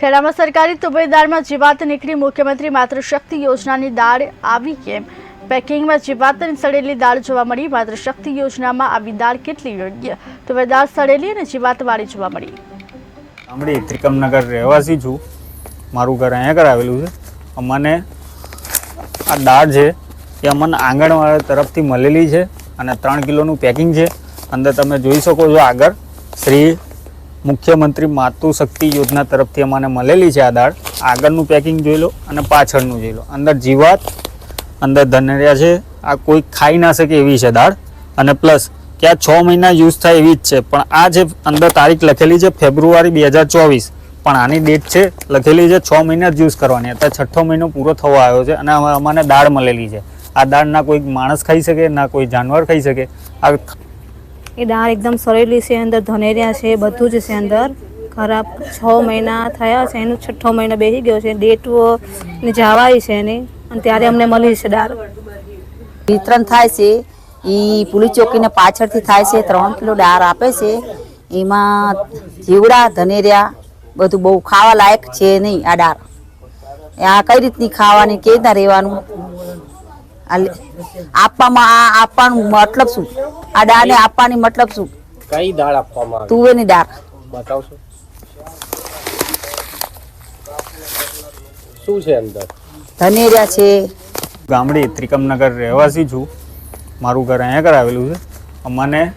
ખેડામાં સરકારી તુવેદારમાં જીવાત નીકળી મુખ્યમંત્રી માત્ર શક્તિ યોજનાની દાળ આવી કેમ? પેકિંગમાં જીવાતની સડેલી દાળ જોવા મળી માત્ર શક્તિ યોજનામાં આવી દાળ કેટલી યોગ્ય? તુવેદાર સડેલી અને જીવાતવાળી જોવા મળી. ગામડી ત્રિકમનગર રહેવાસી છું. મારું ઘર અહીંયા કરાવેલું છે. અમને આ દાળ છે એ અમને આંગણવાડી તરફથી મળેલી છે અને ત્રણ કિલોનું પેકિંગ છે. અંદર તમે જોઈ શકો છો આગળ શ્રી મુખ્યમંત્રી માતૃશક્તિ યોજના તરફથી અમને મળેલી છે આ દાળ. આગળનું પેકિંગ જોઈ લો અને પાછળનું જોઈ લો. અંદર જીવાત, અંદર ધનેરિયા છે. આ કોઈ ખાઈ ના શકે એવી છે દાળ. અને પ્લસ કે આ છ મહિના યુઝ થાય એવી જ છે. પણ આ જે અંદર તારીખ લખેલી છે ફેબ્રુઆરી બે હજાર ચોવીસ. પણ આની ડેટ છે લખેલી છે છ મહિના જ યુઝ કરવાની. અત્યારે છઠ્ઠો મહિનો પૂરો થવા આવ્યો છે અને અમને દાળ મળેલી છે. આ દાળ ના કોઈ માણસ ખાઈ શકે, ના કોઈ જાનવર ખાઈ શકે. આ એ દાળ એકદમ સરેલી છે, અંદર ધનેરિયા છે, બધું જ છે અંદર. ખરાબ છ મહિના થયા છે, એનું છઠ્ઠો મહિનો બેસી ગયો છે. ડેટ જવાય છે એની. અને ત્યારે અમને મળી છે દાળ. વિતરણ થાય છે એ પુલી ચોકીને પાછળથી થાય છે, ત્રણ કિલો દાળ આપે છે. એમાં જીવડા, ધનેરિયા બધું બહુ ખાવા લાયક છે નહીં આ દાળ. આ કઈ રીતની ખાવાની, કેવી રીતના રહેવાનું? આપવામાં આ આપવાનું મતલબ શું? આ દાળને આપવાની મતલબ શું? કઈ દાળ આપવામાં આવે? તુવેરની દાળ. બતાવશો? શું છે અંદર? ધનેરિયા છે. ગામડી ત્રિકમનગર રહેવાસી છું. મારું ઘર અહીંયા કરાવેલું છે. અમને